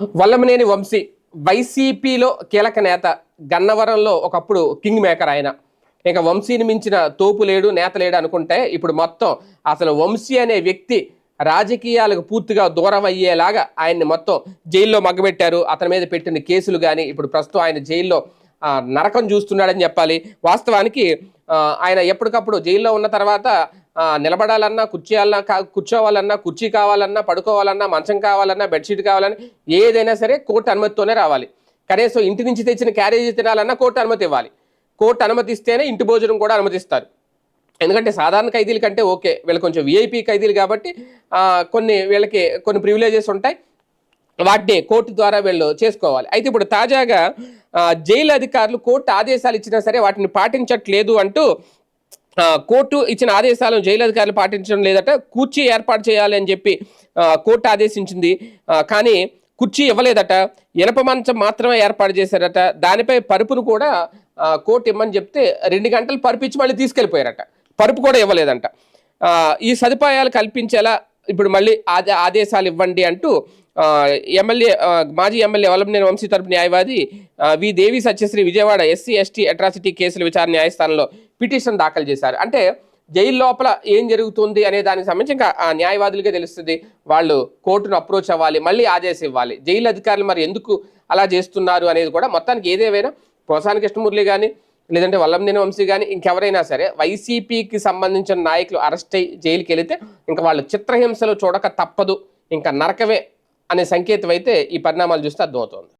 వల్లమనేని వంశీ వైసీపీలో కీలక నేత. గన్నవరంలో ఒకప్పుడు కింగ్ మేకర్ ఆయన. ఇక వంశీని మించిన తోపు లేడు నేత లేడు అనుకుంటే ఇప్పుడు మొత్తం అసలు వంశీ అనే వ్యక్తి రాజకీయాలకు పూర్తిగా దూరం అయ్యేలాగా ఆయన్ని మొత్తం జైల్లో మగ్గబెట్టారు. అతని మీద పెట్టిన కేసులు కానీ ఇప్పుడు ప్రస్తుతం ఆయన జైల్లో నరకం చూస్తున్నాడని చెప్పాలి. వాస్తవానికి ఆయన ఎప్పటికప్పుడు జైల్లో ఉన్న తర్వాత నిలబడాలన్నా కూర్చోాలన్నా కా- కూర్చోవాలన్నా కుర్చీ కావాలన్నా పడుకోవాలన్నా మంచం కావాలన్నా బెడ్షీట్ కావాలన్నా ఏదైనా సరే కోర్టు అనుమతితోనే రావాలి. కనీసం ఇంటి నుంచి తెచ్చిన క్యారేజీ తినాలన్నా కోర్టు అనుమతి ఇవ్వాలి. కోర్టు అనుమతిస్తేనే ఇంటి భోజనం కూడా అనుమతిస్తారు. ఎందుకంటే సాధారణ ఖైదీల కంటే ఓకే వీళ్ళు కొంచెం విఐపి ఖైదీలు కాబట్టి కొన్ని వీళ్ళకి కొన్ని ప్రివిలేజెస్ ఉంటాయి. వాటిని కోర్టు ద్వారా వీళ్ళు చేసుకోవాలి. అయితే ఇప్పుడు తాజాగా జైలు అధికారులు కోర్టు ఆదేశాలు ఇచ్చినా సరే వాటిని పాటించట్లేదు అంటూ కోర్టు ఇచ్చిన ఆదేశాలను జైలు అధికారులు పాటించడం లేదట కుర్చీ ఏర్పాటు చేయాలి అని చెప్పి కోర్టు ఆదేశించింది. కానీ కుర్చీ ఇవ్వలేదట ఇనప మంచం మాత్రమే ఏర్పాటు చేశారట దానిపై పరుపును కూడా కోర్టు ఇమ్మని చెప్తే రెండు గంటలు పరుపు ఇచ్చి మళ్ళీ తీసుకెళ్ళిపోయారట. పరుపు కూడా ఇవ్వలేదంట. ఈ సదుపాయాలు కల్పించేలా ఇప్పుడు మళ్ళీ ఆదే ఆదేశాలు ఇవ్వండి అంటూ ఎమ్మెల్యే మాజీ ఎమ్మెల్యే వల్లభనేని వంశీ తరపు న్యాయవాది V Devi Satyasri Vijayawada SC ST atrocity కేసుల విచారణ న్యాయస్థానంలో పిటిషన్ దాఖలు చేశారు. అంటే జైలు లోపల ఏం జరుగుతుంది అనే దానికి సంబంధించి ఇంకా ఆ న్యాయవాదులకే తెలుస్తుంది. వాళ్ళు కోర్టును అప్రోచ్ అవ్వాలి మళ్ళీ ఆదేశం ఇవ్వాలి. జైలు అధికారులు మరి ఎందుకు అలా చేస్తున్నారు అనేది కూడా మొత్తానికి ఏదేమైనా పోసాని కృష్ణమురళి కానీ లేదంటే వల్లంనేని వంశీ కానీ ఇంకెవరైనా సరే వైసీపీకి సంబంధించిన నాయకులు అరెస్ట్ అయ్యి జైలుకి వెళితే ఇంకా వాళ్ళు చిత్రహింసలు చూడక తప్పదు ఇంకా నరకమే అనే సంకేతం అయితే ఈ పరిణామాలు చూస్తే అర్థమవుతోంది.